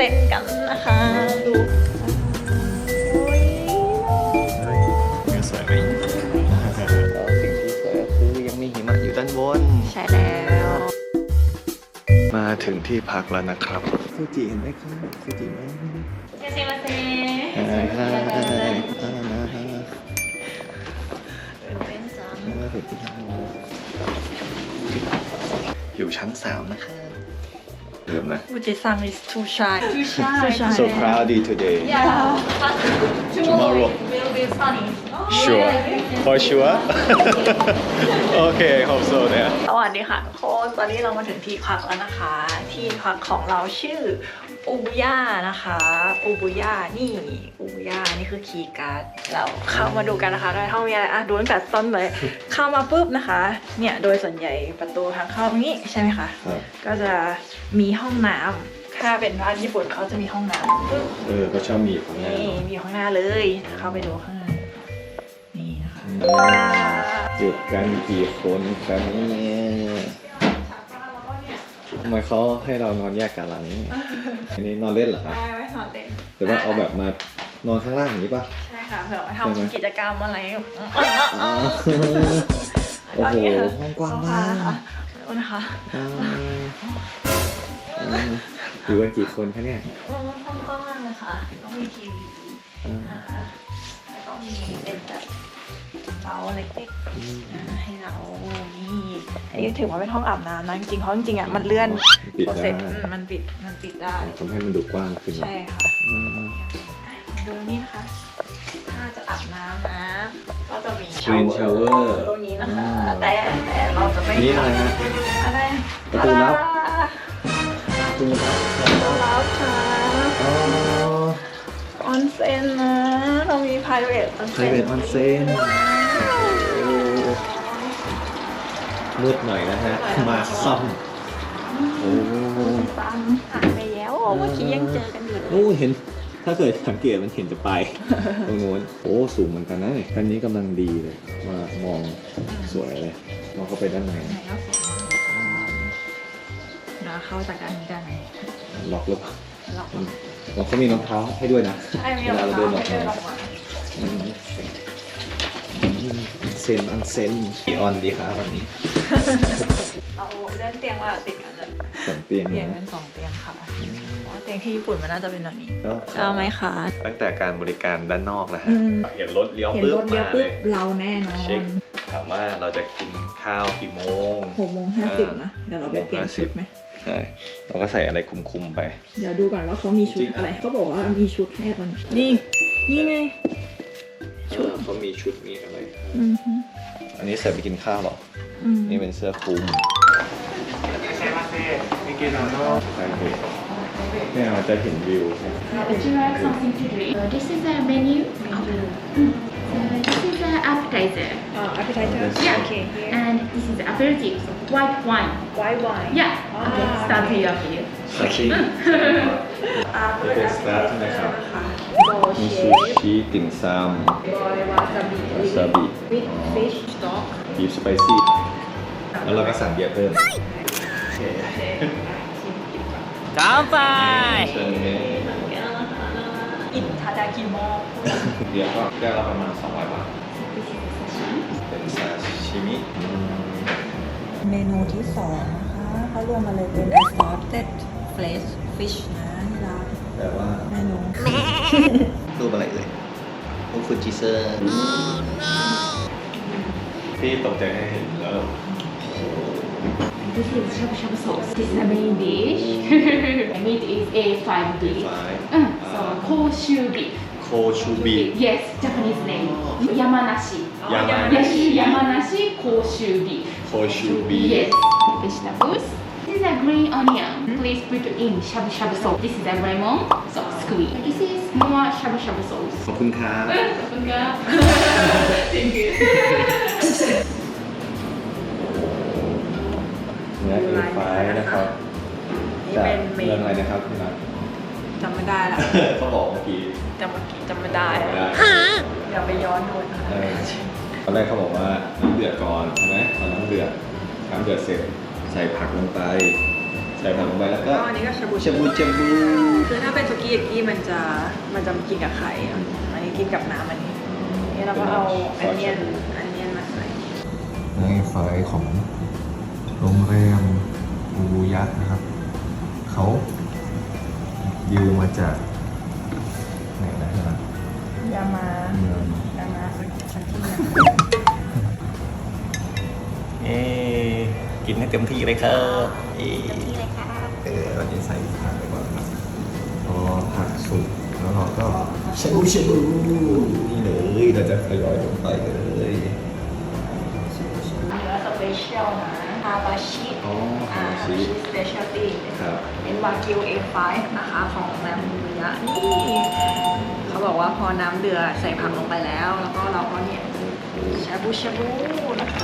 เซ็ตกันนะคะดูโอ้ยยังสวยไหมแล้วสิ่งที่สวยก็คือยังมีหิมะอยู่ด้านบน ใช่แล้ว มาถึงที่พักแล้วนะครับฟูจิเห็นไหมครับฟูจิไหมเซเซมาเซฮ่าฮ่าฮ่าฮ่าฮ่าเป็นจังอยู่ชั้นสามนะครับ เริ่มนะฟูจิซัง is too shy too shy too shy so cloudy today yeah tomorrow will be sunny sure for sure โอเค hope so เนี่ย สวัสดีค่ะทุกคนตอนนี้เรามาถึงที่พักแล้วนะคะ ที่พักของเราชื่อ อูบุย่านะคะอูบุย่านี่อูบุย่านี่คือคีย์การ์ดเราเข้ามาดูกันนะคะในห้องมีอะไรอะดูตั้งแต่ต้นเลย เข้ามาปุ๊บนะคะ เนี่ยโดยส่วนใหญ่ประตูทางเข้าตรงนี้ใช่ไหมคะครับก็จะมีห้องน้ำถ้าเป็นบ้านญี่ปุ่นเขาจะมีห้องน้ำปึ๊บเออ ก็ชอบมีของงานนี่มีอยู่ข้างหน้าเลย เข้าไปดูข้างในนี่นะคะ จุดกันกี่คนกันเนี่ย ทำไมเขาให้เรานอนแยกกันล่ะนี่อันนี้นอนเล่นเหรอครับได้ไว้สอนเต้นหรือว่าเอาแบบมานอนข้างล่างอย่างนี้ป่ะ ใช่ค่ะเผื่อว่าใช่ไหม ทำกิจกรรมอะไรอ๋อโอ้โหห้องกว้างมากค่ะขอบคุณนะคะอ่าอ่าอยู่กันกี่คนคะเนี่ยอืมห้องกว้างมากเลยค่ะต้องมีทีวีอ่านะคะแล้วก็มีเป็นแบบ เตาเล็กๆนะให้เรานี่อันนี้ถือว่าเป็นห้องอาบน้ำนะจริงๆเพราะจริงๆอะมันเลื่อนปิดโปรเซได้สอืมมันปิดมันปิดได้ ทำให้มันดูกว้างขึ้นใช่ค่ะอืมดูนี่นะคะ ถ้าจะอาบน้ำนะ ก็จะมี Green shower ตรงนี้นะคะอืมแต่แต่เราจะไม่นี่อะไรฮะ อะไรประตูลับ ดูนะประตูลับค่ะอ๋อ ออนเซ็นนะ เรามี private ออนไพรเซ็นเวทออนเซน มืดหน่อยนะฮะ มาซ่อมโอ้ฟังหักไปแล้วเมื่อกี้ยังเจอกันอยู่เลยโอ้เห็น ถ้าเกิดสังเกตมันเห็นจะไป ตรงโน้นโอ้สูงเหมือนกันนะเนี่ยคันนี้กำลังดีเลย มามองสวยเลย มองเข้าไปด้านในไหนก็สวยมากนะเข้าจากด้านนี้ด้านไหนล็อกหรือเปล่าล็อกอืมแล้วเขามีรองเท้าให้ด้วยนะใช่มีเวรอลางเราเท้าเดินออกให้เดินอ มาอกมาอืมอันเซนอันเซนกี่ออนดีครับวันนี้เอาเลื่อนเตียงมาติดกันเลยสองเตียงเตียงนะเป็นสองเตียงค่ะเพราะว่าเตียงที่ญี่ปุ่นมันน่าจะเป็นแบบนี้ก็เอาไหมคะตั้งแต่การบริการด้านนอกนะฮะอืมเห็นรถเลี้ยวเห็นปุ๊บรถเดียวมาปุ๊เลบยเราแน่นอเช็นคถามว่าเราจะกินข้าวกี่โมงหกโมงห้าสิบนะเดี๋ยวเราไปเปลี่ยนชุดไหมใช่เราก็ใส่อะไรคุมๆไป เดี๋ยวดูก่อนว่าเขามีชุจริดงอะไรเขาบอกว่ามีชุดให้ตอนนี้นี่นี่ไง ชุดเขามีชุดมีอะไร อืมฮึอันนี้ใส่ไปกินข้าวเหรอ อืมนี่เป็นเสื้อคลุมใช่เลยเนี่ยมันจะเห็นวิว Would you like something to drink? Uh, this is a menu. Mm. Uh, this is an appetizer. อ่า appetizer Yeah. โอเค And this is aperitif, so white wine. white wine Yeah. Okay, Ah. start here for you. ซาชิอ่าเปิดเป็นสตาร์ทนะครับโบ มีเชซูฟชิติ่มซำบอยวาซาบิวาซาบิวิดฟิชสต็อกบีฟสไปซี่ แล้วเราก็สั่งเบียร์เพิ่ม乾杯เชิญเลยอิทาดากิโมเบียร์ก็ได้ละประมาณ200บาท เป็นซาชิมิเมนูที่สองนะคะเขารวมมาเลยเป็น assorted fresh fish นะที่ร้าน แต่ว่าเมนูรูปอะไรเอ่ยรูปฟูจิเซอร์พี่ตกใจให้เห็นแล้ว This is shabu shabu sauce. This is the main dish. the meat is A5 beef. ไฟ Mm, so koshu beef. โคชูบี Yes, Japanese name. Yamanashi. ยามา Yes, Yamanashi koshu beef. โคชูบี Yes, vegetables. This is a green onion. Please put in shabu shabu sauce. This is a lemon, so squeeze. This is more shabu shabu sauce. ขอบคุณครับ Thank you. เนื้อเอไฟนะครับนี่จากเป็นเมเรื่องนูอะไรนะครับพี่นัท จำไม่ได้ละเขาบอกเมื่อกี้จำเมื่อกี้จำไม่ได้ไม่ละได้เดี๋ยวไปย้อนดูนะคะ เออตอนแรกเขาบอกว่าน้ำเดือดก่อนใช่ไหมเอาน้ำเดือดน้ำเดือดเสร็จ ใส่ผักลงไป ใส่ผักลงไปแล้วก็ก็อันนี้ก็ชาบูชาบูชาบูคือถ้าเป็นสุกี้ยากิมันจะมันจะกินกับไข่อะอันนี้กินกับน้ำอันนี้นี่เราก็เอาอันเนียนอันเนียนมาใส่ในไฟของโรงแรมอูยักษ์นะครับ เขายืมมาจากไหนนะฮะยามาเมืองยามาสักที่นึงเอ๊ กินให้เต็มที่เลยครับเอ๊เออเราจะใส่ผักไปก่อนครับพอผักสุกแล้วเราก็เชบูชบูนี่เลยเราจะทยอยลงไปเลยเนื้อสเปเชียลนะฮาบาชิอ๋อฮาอ่าบาชิ สเปเชียลตี้ครับเป็นวากิว A5 นะคะของแรมบุยะนี่เขาบอกว่าพอน้ำเดือดใส่ผักลงไปแล้ว แล้วก็เราก็เนี่ยชาบูชาบูนะค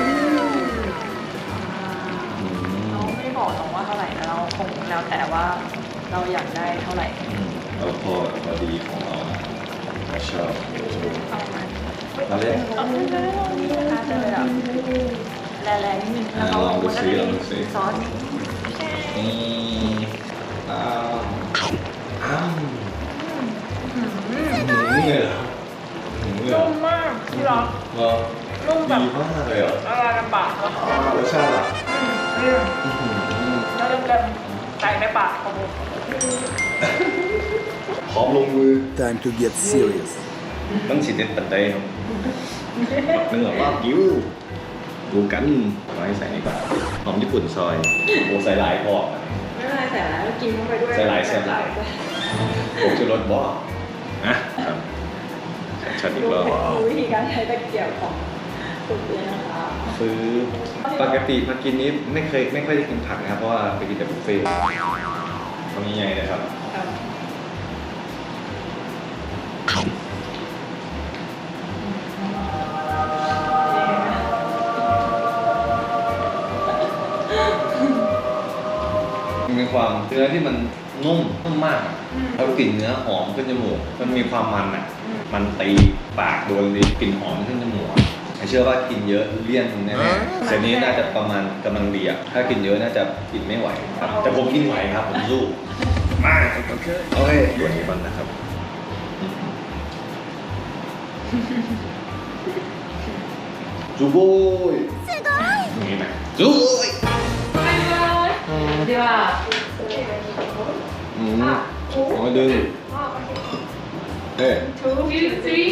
ะ บอกตรงว่าเท่าไหร่แต่เราคงแล้วแต่ว่าเราอยากได้เท่าไหร่เราพอพอดีของเราเราชอบเอามามาเล่นเอาเรื่อยๆลองนี่นะคะจะแบบแรงๆนิดนึงแล้วก็ลองดูมันก็ซิจะลองมีดูซิซอสนี่อ้าวอ้าวนี่เลยเหรอนี่เลยเหรนุ่อมมากที่รักเหรอนุ่มแบบดีมากเลยเหรอละลายในปากแล้วอ๋อรสชาติอะอืมอื้อหือแล้ว เริ่มๆไก่ในปากของผม พร้อมลงมือ Time to get serious. ต้องฉีดเด็ดปัดเตยเนื้อว่ากิ้วดูกันมาให้ใส่นี่ก่อนหอมญี่ปุ่นซอยโอ้ใส่หลายพอไม่เป็นไรใส่แล้วกินเข้าไปด้วยใส่หลายใส่หลายผมจะลดบ่นะครับชัดอีกดูรอบดูวิธีการใช้ตะเกียบของ ซื้อปกติมากินนี้ไม่เคยไม่ค่อยได้กินผักนะครับเพราะว่าไปกินแต่บุฟเฟ่ต์ทำยังไงนะครับครับมันมีความเนื้อที่มันนุ่มนุ่มมากแล้วกลิ่นเนื้อหอมขึ้นจมูกมันมีความมันอะ มันตีปากโดนลิ้นกลิ่นหอมขึ้นจมูกอะ เชื่อว่ากินเยอะเลี่ยนแน่ๆแต่นี้น่าจะประมาณกำลังดีอะถ้ากินเยอะน่าจะกินไม่ไหวครับแต่ผมกินไหวครับผมสู้มากโอเคโอเคตัวนี้ก่อนนะครับจูโบยนี่ไหมจูโบยではอืมโอ้ยดึงเฮ้ย two three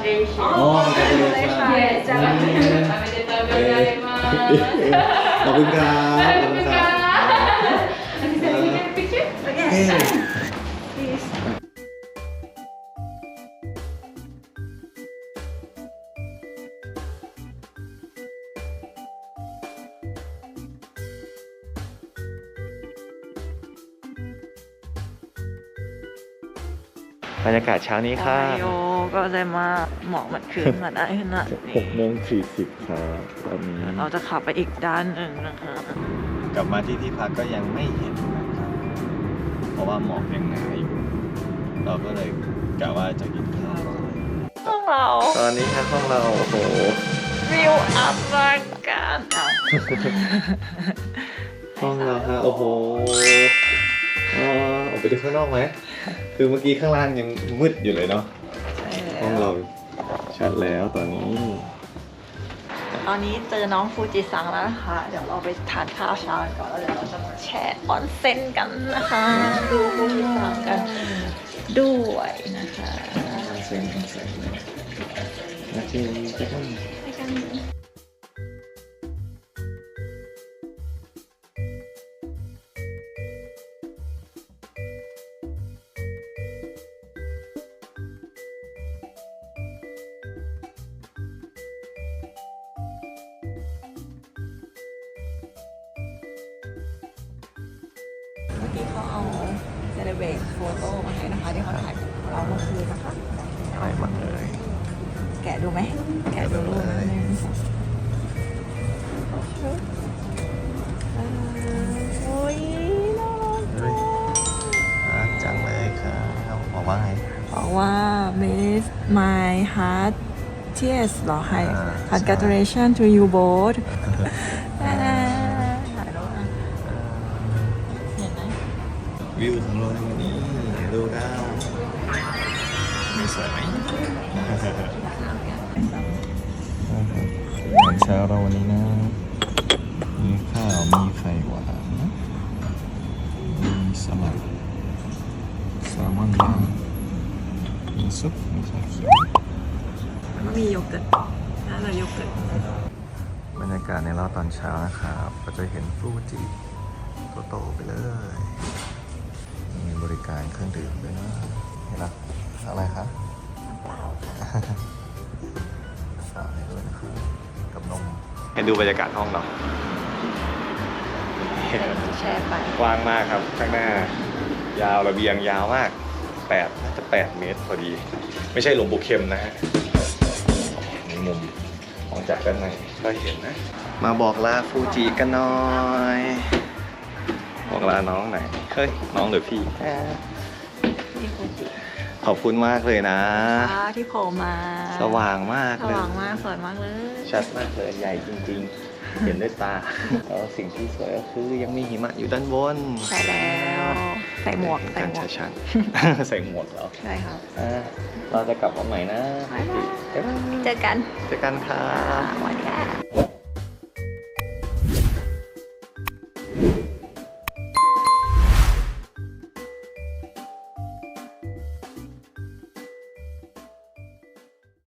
Congratulations. Oh, congratulations. Yes, congratulations. Omedetou gozaimasu. ขอบคุณครับขอบคุณครับ Can we get a picture? Yes. Please. บรรยากาศเช้านี้ค่ะ โอไฮโอ ก็เลยมาหมอกมันขึ้นมาได้ขนาดหนี้กโมงสี่สิบครับตอนนี้เราจะขับไปอีกด้านหนึ่งนะคะ กลับมาที่ที่พักก็ยังไม่เห็นนะครับ เพราะว่าหมอกยังหนาอยู่ เราก็เลยกะว่าจะกินข้าวห้องเราตอนนี้ครับห้องเราโอ้โหวิวอัพรังการเอาห้องเราฮะโอ้โหอ๋อออกไปดูข้างนอกไหมคือเมื่อกี้ข้างล่างยังมืดอยู่เลยเนาะใช่ ห้องเราชัดแล้วตอนนี้ ตอนนี้เจอน้องฟูจิซังแล้วนะคะ เดี๋ยวเราไปทานข้าวเช้ากันก่อนแล้วเดี๋ยวเราจะมาแช่ออนเซ็นกันนะคะ ดูฟูจิซังกันด้วยนะคะเซ็งเซ็นนาทีจะต้อง เซเลเบรตโฟโต้มาให้นะคะที่เขาถ่ายกับเราเมื่อคืนนะคะไปหมดเลย แกะดูไหมแกะดูรูปหนึ่งสองเอ่อโอ้ยน่ารักเฮ้ยน่ารักจังเลยครับบอกว่าไงอ๋อบอกว่า miss my heart tears เหรอให้อ่า congratulation to you both วิวของเราในวันนี้ดูดาวมีสวยไหมอาหารเช้าเราวันนี้นะ มีข้าวมีไข่หวานนะมีสลัดแซลมอนย่างมีซุปมีชาเขียวแล้วก็มีโยเกิร์ตน่าจะโยเกิร์ตบรรยากาศในรอบตอนเช้านะครับ ก็จะเห็นฟูจิโตๆไปเลยมีบ ริการเครื่องดื่มด้วยนะเห็นไหมอะไรครับฝากให้ด้วยนะครับกับนมให้ดูบรรยากาศห้องเราแชร์ไปกว้างมากครับ ข้างหน้ายาวระเบียงยาวมาก8น่าจะ 8 เมตรพอดี ไม่ใช่หลวงปู่เข็มนะฮะนี่มุมมองจากด้านในก็เห็นนะ มาบอกลาฟูจิกันหน่อย บอกลาน้องหน่อยเฮ้ย น้องหรือพี่ ที่ฟูจิขอบคุณมากเลยนะ ฟ้าที่โผล่มาสว่างมากสเลย ว่างมากสวยมากเลยชัดมากเลยใหญ่จริงๆ เห็นด้วยตา แล้วสิ่งที่สวยก็คือยังมีหิมะอยู่ด้านบนใช่แล้วใส่หมวกใส่หมวกชัดๆ ใส่หมวกแล้วใช่ครับอะเราจะกลับมาใหม่นะบ๊ายบายบ๊ายบายเจอกันเจอกันครับสวัสดีค่ะ